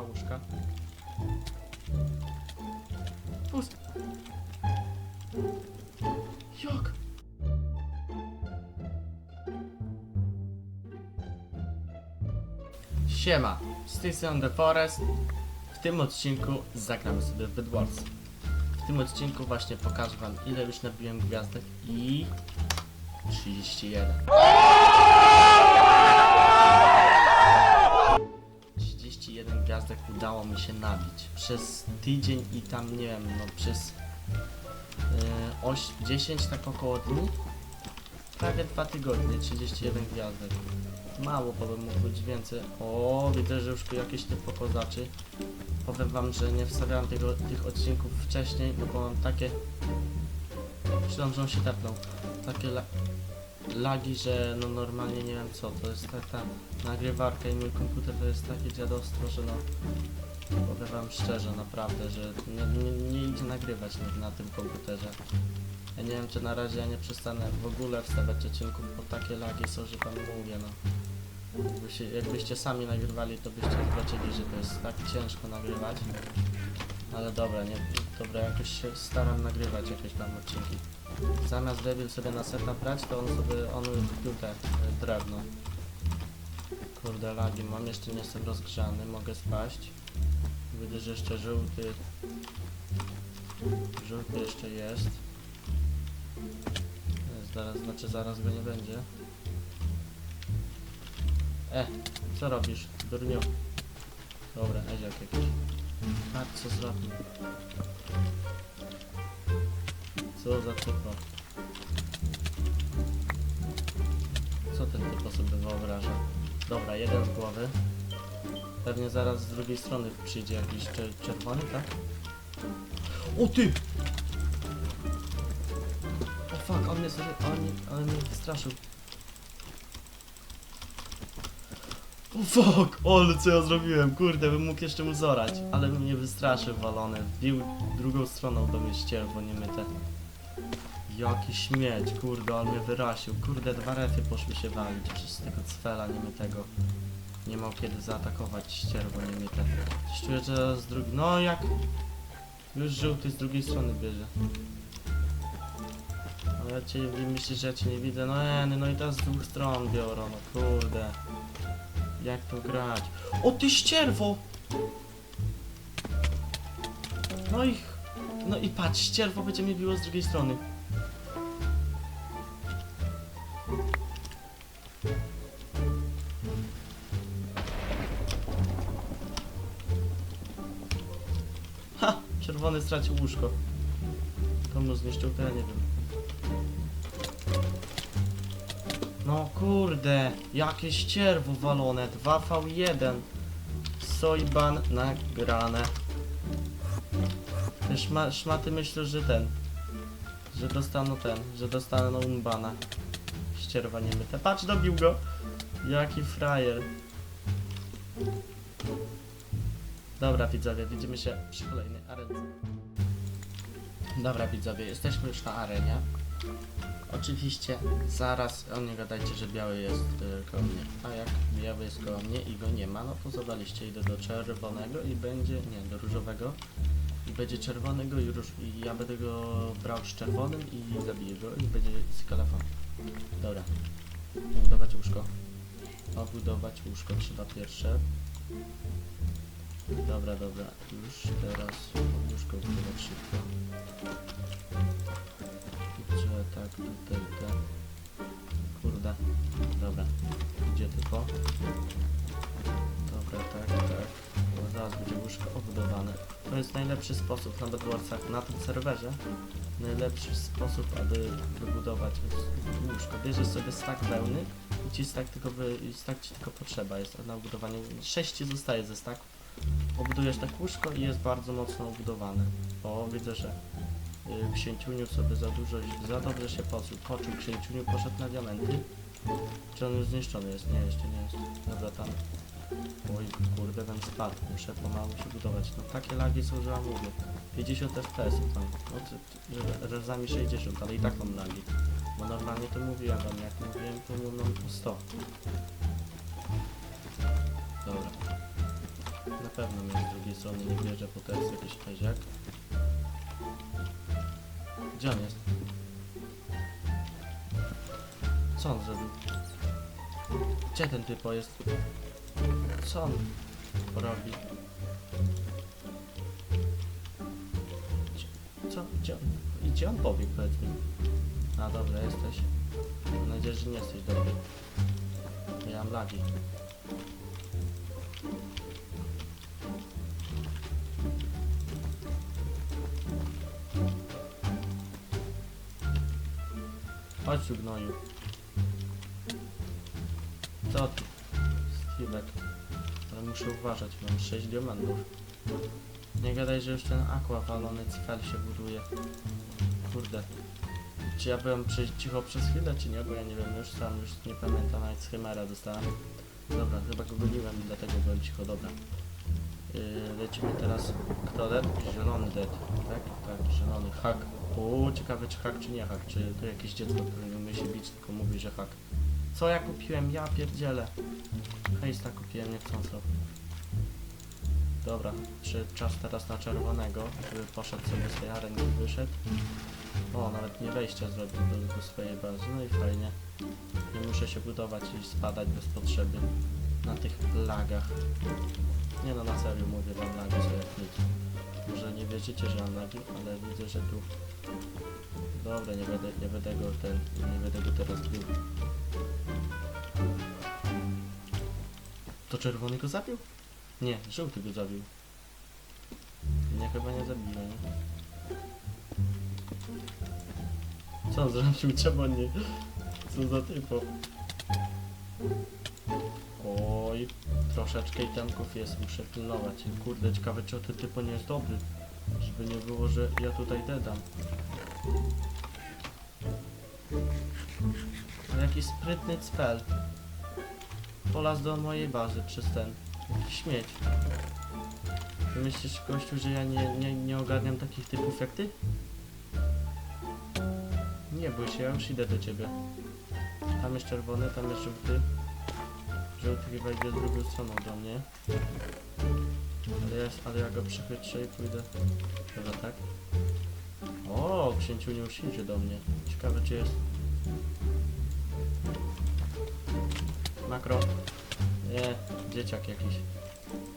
łóżka. Pust. Jak? Siema, z tej strony The Forest. W tym odcinku zagramy sobie w. W tym odcinku właśnie pokażę wam ile już nabiłem gwiazdek i... 31. 31 gwiazdek udało mi się nabić. Przez tydzień i tam nie wiem, no przez yy, oś, 10 tak około dni. Prawie 2 tygodnie, 31 gwiazdek. Mało, bo bym mógł być więcej. O, widzę, że już tu jakieś typo kozaczy. Powiem wam, że nie wstawiałem tego, tych odcinków wcześniej, no bo mam takie... On się tepnął. Takie lagi, że no normalnie nie wiem co, to jest tak ta nagrywarka i mój komputer to jest takie dziadostwo, że no powiem wam szczerze naprawdę, że nie, nie, nie idzie nagrywać na, na tym komputerze. Ja nie wiem czy na razie ja nie przestanę w ogóle wstawiać odcinków, bo takie lagi są, że wam mówię no. Jakby się, jakbyście sami nagrywali, to byście zobaczyli, że to jest tak ciężko nagrywać. Ale dobra, nie, dobra, jakoś się staram nagrywać jakieś tam odcinki. Zamiast Devil sobie na seta brać, to on sobie, on te y, drewno. Kurde lagi, mam jeszcze nie jestem rozgrzany, mogę spaść. Widzę, że jeszcze żółty... Żółty jeszcze jest. Jest Zaraz, znaczy zaraz go nie będzie. E, co robisz, durniu? Dobra, Eziak jakiś. Co zrobił. Co za typo? Co ten typo sobie wyobraża? Dobra, jeden z głowy. Pewnie zaraz z drugiej strony przyjdzie jakiś czer- czerwony, tak? O ty! O fuck, on mnie on on mnie wystraszył. O fuck, ale co ja zrobiłem, kurde, bym mógł jeszcze mu zorać, ale mnie wystraszył walony, wbił drugą stroną do mnie ścierwo niemyte. Jaki śmieć, kurde, on mnie wyrasił, kurde, dwa refy poszły się walić przez tego cfela niemytego. Nie miał kiedy zaatakować ścierwo niemyte. Czuję, że z drugiej, no jak... Już żółty z drugiej strony bierze. No ja cię, myślisz, że ja cię nie widzę, no eny, no i teraz z dwóch stron biorą, no kurde. Jak to grać? O ty ścierwo! No i... No i patrz, ścierwo będzie mnie biło z drugiej strony. Ha! Czerwony stracił łóżko. To mu zniszczył, to ja nie wiem. No kurde, jakie ścierwo walone, 2v1 Sojban nagrane. Te szma, szmaty myślę, że ten Że dostaną ten, że dostaną unbana. Ścierwa nie patrz dobił go. Jaki frajer. Dobra widzowie, widzimy się przy kolejnej arence Dobra widzowie, jesteśmy już na arenie Oczywiście zaraz, o nie gadajcie, że biały jest y, koło mnie. A jak biały jest koło mnie i go nie ma, no to zadaliście, idę do czerwonego i będzie, nie, do różowego. I będzie czerwonego i, róż, i ja będę go brał z czerwonym i zabiję go i będzie z kalafon. Dobra. Budować łóżko. Obudować łóżko trzeba pierwsze. Dobra, dobra. Już teraz jest najlepszy sposób na Bedwarsach, na tym serwerze. Najlepszy sposób, aby wybudować łóżko. Bierzesz sobie stack wełny i ci stack tylko, wy, i stack ci tylko potrzeba jest na obudowanie. 6 ci zostaje ze stack. Obudujesz tak łóżko i jest bardzo mocno obudowane. O, widzę, że y, księciuniu sobie za dużo, za dobrze się poczuł. Poczuł księciuniu, poszedł na diamenty. Czy on już zniszczony jest? Nie, jeszcze nie jest. Dobra, tam. Oj, kurde, ten spadł. Muszę pomału się budować. No takie lagi są, że ja mówię. 50 fps tam. No, to, to, razami 60, ale i tak mam lagi. Bo normalnie to mówiłem wam, jak mówiłem, to mam po 100. Dobra. Na pewno mnie z drugiej strony nie bierze, bo to jest jakiś kaziak. Gdzie on jest? Co on zrobił? Gdzie ten typo jest? Co on robi? Co? Gdzie on? Gdzie on pobiegł, powiedz mi? A dobra, jesteś. Mam nadzieję, że nie jesteś dobry. Ja mam lagi. Chodź tu gnoju. Co ty? Ale muszę uważać, mam 6 diamentów. Nie gadaj, że już ten aqua walony cfel się buduje. Kurde. Czy ja byłem przy, cicho przez chwilę, czy nie? Bo ja nie wiem, już sam już nie pamiętam, nawet z dostałem. Dobra, chyba go goniłem i dlatego byłem cicho, dobra. Yy, lecimy teraz. Kto dead? Zielony dead, tak? Tak, zielony. Hak. O, ciekawe czy hak, czy nie hak. Czy to jakieś dziecko, które nie umie się bić, tylko mówi, że hak. Co ja kupiłem? Ja pierdzielę. Hejsta kupiłem niechcąco. Dobra, czy czas teraz na czerwonego, żeby poszedł sobie z tej arenki, wyszedł. O, nawet nie wejścia zrobił do, do swojej bazy, no i fajnie. Nie muszę się budować i spadać bez potrzeby na tych lagach. Nie no, na serio mówię wam lagi są jak nic. Może nie wierzycie, że mam lagi, ale widzę, że tu... Dobra, nie będę, nie będę go ten, nie będę go teraz bił. To czerwony go zabił? Nie, żółty go zabił. Mnie chyba nie zabiło, nie? Co on zrobił? Czemu on nie... Co za typo? Troszeczkę itemków jest, muszę pilnować. Kurde, ciekawe czy ten typo nie jest dobry. Żeby nie było, że ja tutaj dedam. Jakiś sprytny cfel. Polazł do mojej bazy przez ten. Śmieć. Myślisz, gościu, że ja nie, nie, nie ogarniam takich typów jak ty? Nie bój się, ja już idę do ciebie. Tam jest czerwony, tam jest żółty. Żółty idzie drugą stroną do mnie. Ale ja, ale ja go przechytrzę i pójdę. Chyba tak? O, księciu nie już idzie do mnie. Ciekawe czy jest. Makro. Nie, dzieciak jakiś.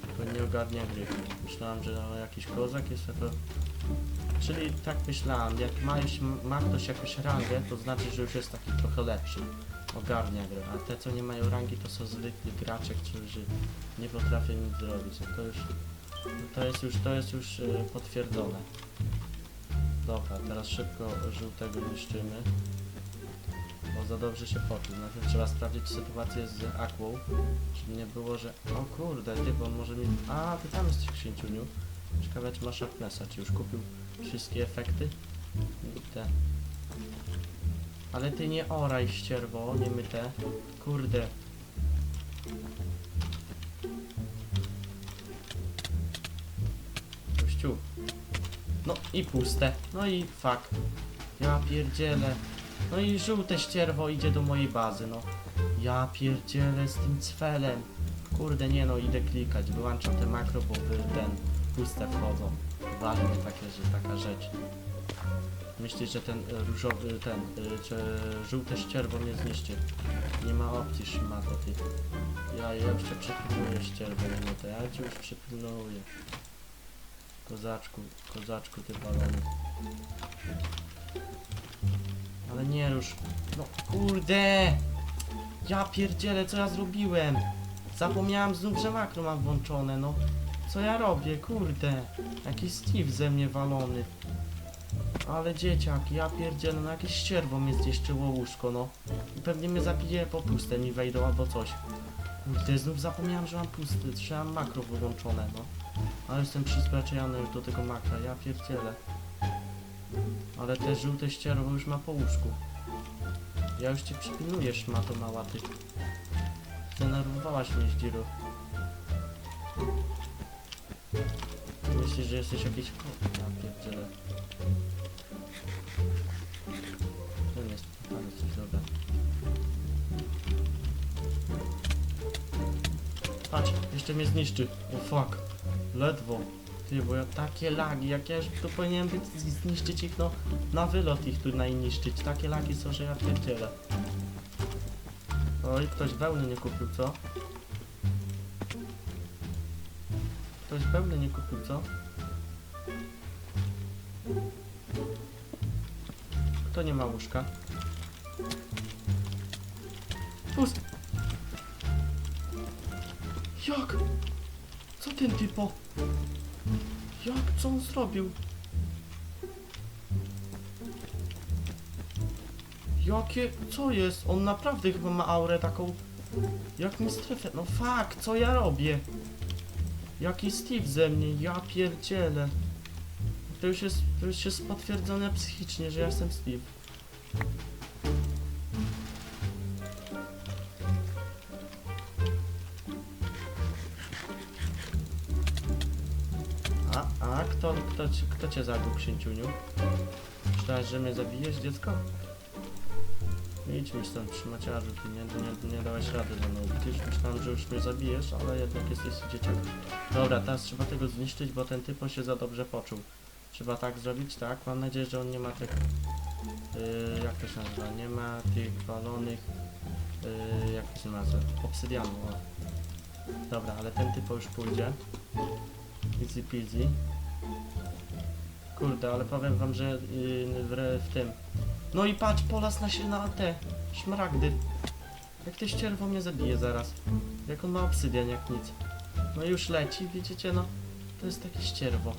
Tylko nie ogarnia gry. Myślałem, że no, jakiś kozak jest, to... Czyli tak myślałem, jak ma, już, ma ktoś jakąś rangę, to znaczy, że już jest taki trochę lepszy. Ogarnia grę, a te co nie mają rangi to są zwykli gracze, którzy nie potrafią nic zrobić. No to już, to jest już, to jest już e, potwierdzone. Dobra, teraz szybko żółtego niszczymy. Bo za dobrze się poczuł. Najpierw trzeba sprawdzić sytuację z Aquą. Żeby nie było, że... O kurde, ty, bo może mi... A, ty tam jesteś księciuniu. Ciekawe, czy masz Sharpnessa, czy już kupił wszystkie efekty? Te. Ale ty nie oraj, ścierwo, nie my te. Kurde. Kościół. No i puste. No i fuck. Ja pierdzielę. No i żółte ścierwo idzie do mojej bazy, no. Ja pierdzielę z tym cfelem. Kurde, nie no, idę klikać. Wyłączam te makro, bo wy ten puste wchodzą. Wali mnie takie, że taka rzecz. Myślisz, że ten e, różowy, ten, żółte ścierwo mnie zniszczy? Nie ma opcji, szmato ty. Ja, cię przypilnuję ścierwo, nie to ja cię już przypilnuję. Kozaczku, kozaczku ty balony. Ale nie rusz. No kurde! Ja pierdzielę, co ja zrobiłem? Zapomniałem znów, że makro mam włączone, no. Co ja robię, kurde? Jakiś Steve ze mnie walony. Ale dzieciak, ja pierdzielę, no jakieś ścierwo mnie zniszczyło łóżko, no. I pewnie mnie zabije, po puste mi wejdą albo coś. Kurde, znów zapomniałem, że mam pusty, że mam makro wyłączone, no. Ale jestem przyzwyczajony już do tego makra, ja pierdzielę. Ale te żółte ścierwo już ma po łóżku. Ja już cię przypilnuję, szmato mała ty. Zdenerwowałaś mnie, Zdziru. Myślisz, że jesteś jakiś kot? Ja pierdzielę. To nie jest, tam jest coś dobra. patrz, jeszcze mnie zniszczy. O fuck, ledwo. Ty, bo ja takie lagi, jak ja już tu powinienem być, zniszczyć ich, no, na wylot ich tu najniszczyć. Takie lagi są, że ja pierdzielę. Oj, ktoś wełny nie kupił, co? Ktoś wełny nie kupił, co? Kto nie ma łóżka? Pust! Jak? Co ten typo? Jak? Co on zrobił? Jakie? Co jest? On naprawdę chyba ma aurę taką... Jak mi strefę... No fuck, co ja robię? Jaki Steve ze mnie? Ja pierdzielę. To już jest, to już jest potwierdzone psychicznie, że ja jestem Steve. A, a, kto, kto, kto cię zabił, księciuniu? Myślałeś, że mnie zabijesz, dziecko? Idź mi stąd, trzymaciarzu, ty nie, nie, nie dałeś rady ze mną. Widzisz, myślałem, że już mnie zabijesz, ale jednak jesteś dzieciak. Dobra, teraz trzeba tego zniszczyć, bo ten typo się za dobrze poczuł. Trzeba tak zrobić, tak? Mam nadzieję, że on nie ma tych... Yy, jak to się nazywa? Nie ma tych walonych... Yy, jak to się nazywa? Obsydianu, o. Dobra, ale ten typo już pójdzie. Easy peasy. Kurde, ale powiem wam, że yy, w, w tym... No i patrz, polas na się na te szmaragdy. Jak te ścierwo mnie zabije zaraz. Jak on ma obsydian jak nic. No już leci, widzicie no. To jest takie ścierwo.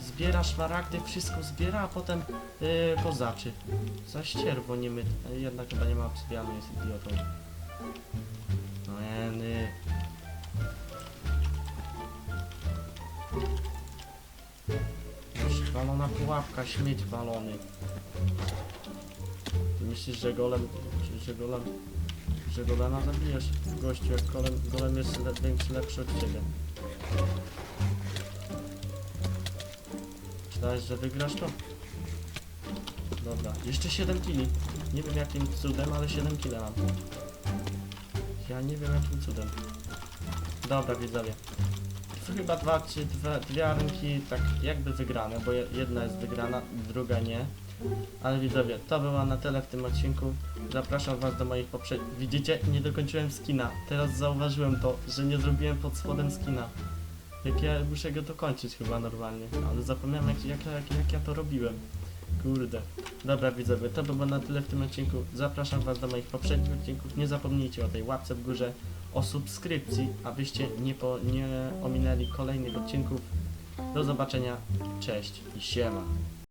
Zbiera szmaragdy, wszystko zbiera, a potem yy, kozaczy. Za ścierwo nie my. Jednak chyba nie ma obsydianu, jest idiotą. No jeny. Walona pułapka, śmieć walony. Ty myślisz, że golem, że, golem, że golema zabijesz? Gościu, jak golem, golem jest le, większy, lepszy od ciebie. Myślałeś, że wygrasz to? Dobra, jeszcze 7 kili. Nie wiem jakim cudem, ale 7 kili mam. Ja nie wiem jakim cudem. Dobra, widzowie. Chyba dwa, czy dwa, dwie armki tak jakby wygrane, bo je- jedna jest wygrana, druga nie. Ale widzowie, to było na tyle w tym odcinku. Zapraszam was do moich poprzednich... Widzicie? Nie dokończyłem skina. Teraz zauważyłem to, że nie zrobiłem pod spodem skina. Jak ja muszę go dokończyć chyba normalnie, ale zapomniałem jak, jak, jak, jak ja to robiłem. Kurde. Dobra widzowie, to było na tyle w tym odcinku. Zapraszam was do moich poprzednich odcinków. Nie zapomnijcie o tej łapce w górze, o subskrypcji, abyście nie, po, nie ominęli kolejnych odcinków. Do zobaczenia, cześć i siema.